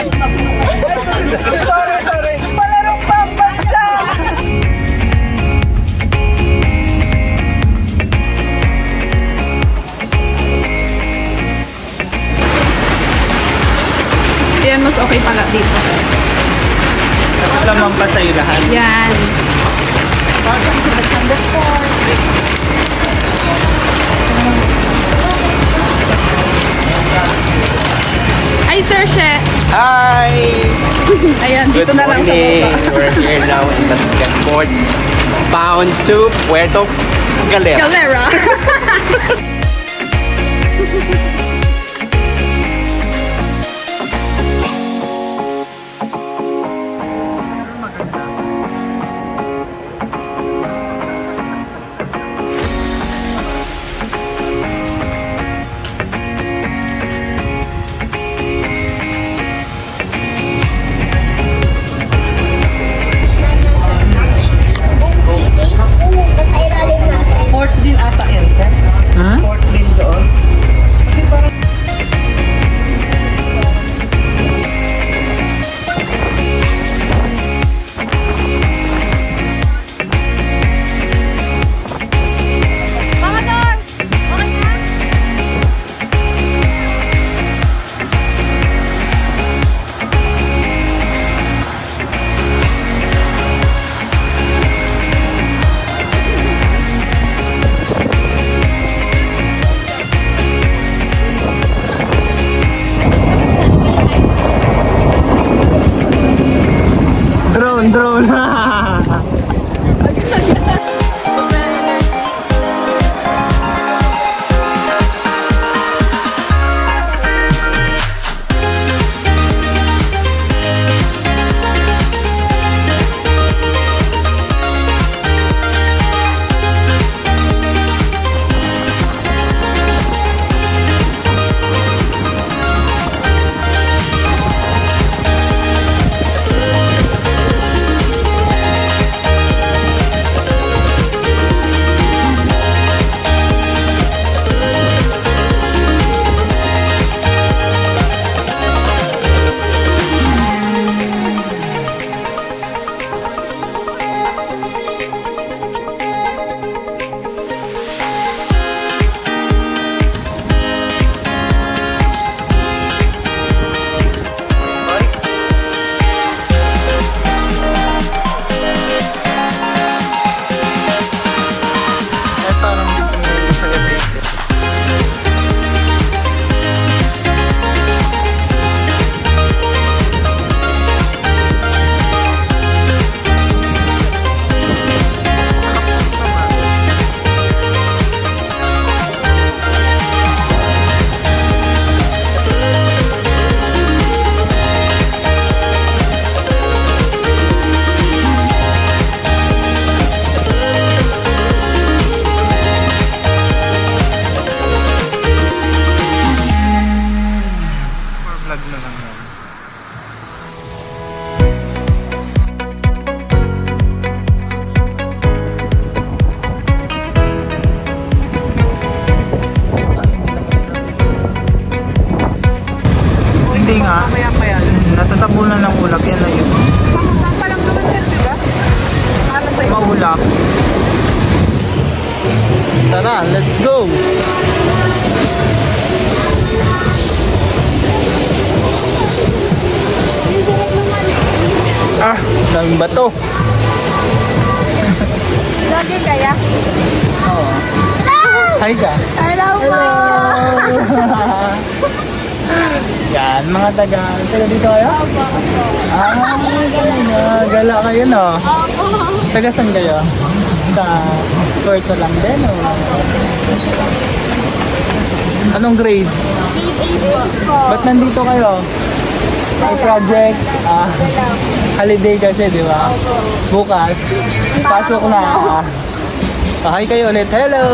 sorry, sorry. Palarong pambansa! Yan, mas okay pala dito. Kasi lamang pa sa irahan. Yan. Welcome to the Canvas Park. Ay, Sir Chef! Hi! Ayan, dito Good na lang sa morning! baba. We're here now in Batangas Port. Bound to Puerto Galera. Calera. let's go! Ah, daming bato. Lagi kaya? Oo. Hi ka. Hello po! Yan, mga taga, taga dito kayo? Ah, gala, kayo no? Taga saan kayo? Sa Puerto lang din o? Anong grade? po. Ba't nandito kayo? May project? Ah, holiday kasi, di ba? Bukas, pasok na. Ah, hi kayo ulit. Hello!